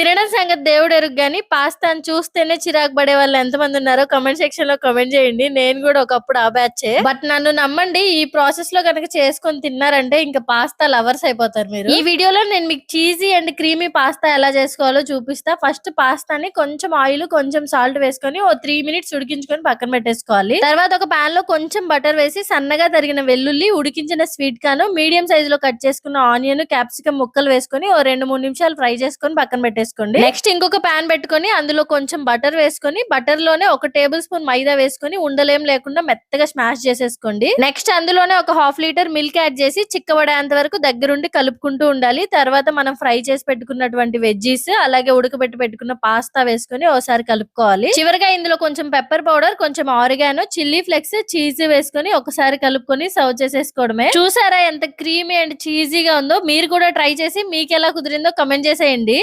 తినడం సంగతి దేవుడు ఎరుగు గానీ పాస్తాను చూస్తేనే చిరాకు పడే వాళ్ళు ఎంతమంది ఉన్నారో కమెంట్ సెక్షన్లో కమెంట్ చేయండి. నేను కూడా ఒకప్పుడు ఆ బ్యాచే బట్ నన్ను నమ్మండి ఈ ప్రాసెస్లో కనుక చేసుకొని తిన్నారంటే ఇంకా పాస్తా లవర్స్ అయిపోతారు మీరు. ఈ వీడియోలో నేను మీకు చీజీ అండ్ క్రీమీ పాస్తా ఎలా చేసుకోవాలో చూపిస్తా. ఫస్ట్ పాస్తాని కొంచెం ఆయిల్ కొంచెం సాల్ట్ వేసుకొని ఓ త్రీ మినిట్స్ ఉడికించుకొని పక్కన పెట్టేసుకోవాలి. తర్వాత ఒక పాన్లో కొంచెం బటర్ వేసి సన్నగా తరిగిన వెల్లుల్లి ఉడికించిన స్వీట్ కాను మీడియం సైజ్లో కట్ చేసుకున్న ఆనియన్ క్యాప్సికం ముక్కలు వేసుకొని ఓ రెండు మూడు నిమిషాలు ఫ్రై చేసుకొని పక్కన పెట్టేసుకోండి నెక్స్ట్ ఇంకొక పాన్ పెట్టుకొని అందులో కొంచెం బటర్ వేసుకొని బటర్లోనే ఒక టేబుల్ స్పూన్ మైదా వేసుకొని ఉండలేం లేకుండా మెత్తగా స్మాష్ చేసేసుకోండి. నెక్స్ట్ అందులోనే ఒక హాఫ్ లీటర్ మిల్క్ యాడ్ చేసి చిక్కబడేంత వరకు దగ్గరుండి కలుపుకుంటూ ఉండాలి. తర్వాత మనం ఫ్రై చేసి పెట్టుకున్నటువంటి వెజ్జీస్ అలాగే ఉడకబెట్టి పెట్టుకున్న పాస్తా వేసుకొని ఒకసారి కలుపుకోవాలి. చివరిగా ఇందులో కొంచెం పెప్పర్ పౌడర్ కొంచెం ఆరిగానో చిల్లీ ఫ్లెక్స్ చీజ్ వేసుకొని ఒకసారి కలుపుకొని సర్వ్ చేసేసుకోవడమే. చూసారా ఎంత క్రీమీ అండ్ చీజీగా ఉందో? మీరు కూడా ట్రై చేసి మీకు ఎలా కుదిరిందో కమెంట్ చేసేయండి.